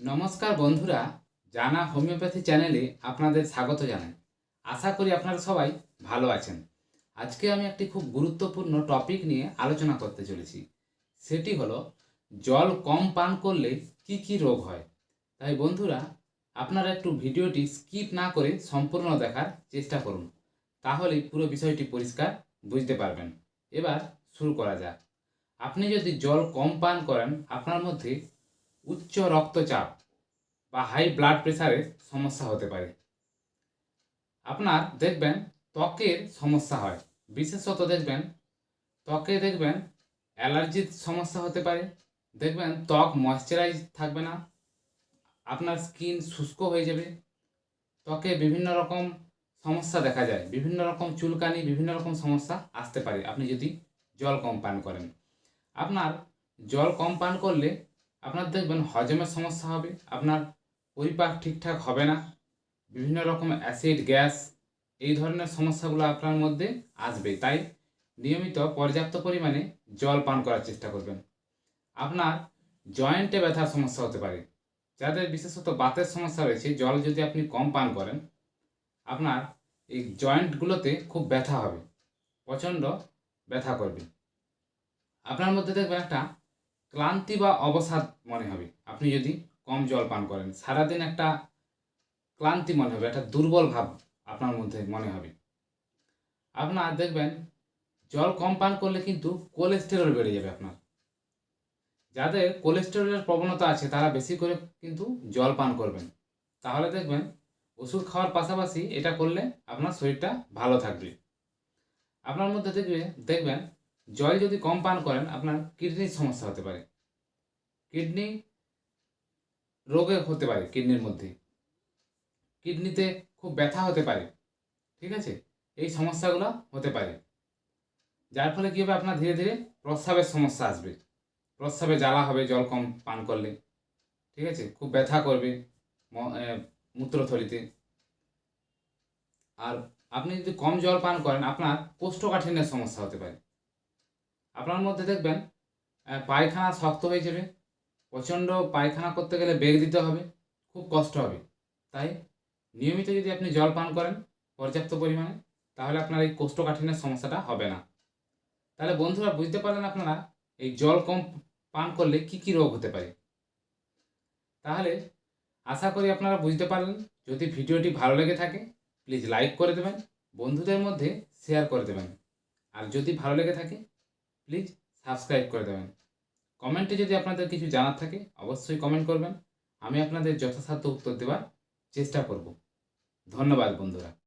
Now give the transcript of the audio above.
নমস্কার বন্ধুরা, জানা হোমিওপ্যাথি চ্যানেলে আপনাদের স্বাগত জানাই। আশা করি আপনারা সবাই ভালো আছেন। আজকে আমি একটি খুব গুরুত্বপূর্ণ টপিক নিয়ে আলোচনা করতে চলেছি। সেটি হলো, জল কম পান করলে কি কি রোগ হয়? তাই বন্ধুরা, আপনারা একটু ভিডিওটি স্কিপ না করে সম্পূর্ণ দেখার চেষ্টা করুন তাহলে পুরো বিষয়টি পরিষ্কার বুঝতে পারবেন। এবার শুরু করা যাক। আপনি যদি জল কম পান করেন, আপনার মধ্যে উচ্চ রক্তচাপ বা হাই ব্লাড প্রেশারের সমস্যা হতে পারে। আপনার দেখবেন ত্বকের সমস্যা হয়। বিশেষত দেখবেন, ত্বকে দেখবেন অ্যালার্জির সমস্যা হতে পারে। দেখবেন ত্বক ময়শ্চারাইজ থাকবে না। আপনার স্কিন শুষ্ক হয়ে যাবে। ত্বকে বিভিন্ন রকম সমস্যা দেখা যায়। বিভিন্ন রকম চুলকানি, বিভিন্ন রকম সমস্যা আসতে পারে। আপনি যদি জল কম পান করেন। আপনার জল কম পান করলে আপনার দেখবেন হজমের সমস্যা হবে, আপনার পরিপাক ঠিকঠাক হবে না, বিভিন্ন রকম অ্যাসিড, গ্যাস, এই ধরনের সমস্যাগুলো আপনার মধ্যে আসবে। তাই নিয়মিত পর্যাপ্ত পরিমাণে জল পান করার চেষ্টা করবেন। আপনার জয়েন্টে ব্যথার সমস্যা হতে পারে। যাদের বিশেষত বাতের সমস্যা রয়েছে, জল যদি আপনি কম পান করেন, আপনার এই জয়েন্টগুলোতে খুব ব্যথা হবে, প্রচণ্ড ব্যথা করবে। আপনার মধ্যে দেখবেন একটা ক্লান্তি বা অবসাদ মনে হবে। আপনি যদি কম জল পান করেন, সারাদিন একটা ক্লান্তি মনে হবে, একটা দুর্বল ভাব আপনার মধ্যে মনে হবে। আপনার দেখবেন, জল কম পান করলে কিন্তু কোলেস্টেরল বেড়ে যাবে আপনার। যাদের কোলেস্টেরলের প্রবণতা আছে, তারা বেশি করে কিন্তু জল পান করবেন। তাহলে দেখবেন, ওষুধ খাওয়ার পাশাপাশি এটা করলে আপনার শরীরটা ভালো থাকবে। আপনার মধ্যে দেখবে, দেখবেন জল যদি কম পান করেন, আপনার কিডনির সমস্যা হতে পারে। কিডনি রোগে হতে পারে কিডনির মধ্যে। কিডনিতে খুব ব্যথা হতে পারে, ঠিক আছে? এই সমস্যাগুলো হতে পারে। যার ফলে কী হবে? আপনার ধীরে ধীরে প্রস্রাবের সমস্যা আসবে। প্রস্রাবে জ্বালা হবে, জল কম পান করলে, ঠিক আছে? খুব ব্যথা করবে মূত্রথলিতে। আর আপনি যদি কম জল পান করেন, আপনার কোষ্ঠকাঠিন্যের সমস্যা হতে পারে। আপনার মধ্যে দেখবেন পায়খানা শক্ত হয়ে যাবে, প্রচণ্ড পায়খানা করতে গেলে বেগ দিতে হবে, খুব কষ্ট হবে। তাই নিয়মিত যদি আপনি জল পান করেন পর্যাপ্ত পরিমাণে, তাহলে আপনার এই কোষ্ঠকাঠিন্যের সমস্যাটা হবে না। তাহলে বন্ধুরা, বুঝতে পারলেন আপনারা এই জল কম পান করলে কি কি রোগ হতে পারে? তাহলে আশা করি আপনারা বুঝতে পারলেন। যদি ভিডিওটি ভালো লেগে থাকে, প্লিজ লাইক করে দেবেন, বন্ধুদের মধ্যে শেয়ার করে দেবেন। আর যদি ভালো লেগে থাকে প্লিজ সাবস্ক্রাইব করে দেবেন। কমেন্টে যদি আপনাদের কিছু জানার থাকে, অবশ্যই কমেন্ট করবেন। আমি আপনাদের যথাসাধ্য উত্তর দেওয়ার চেষ্টা করব। ধন্যবাদ বন্ধুরা।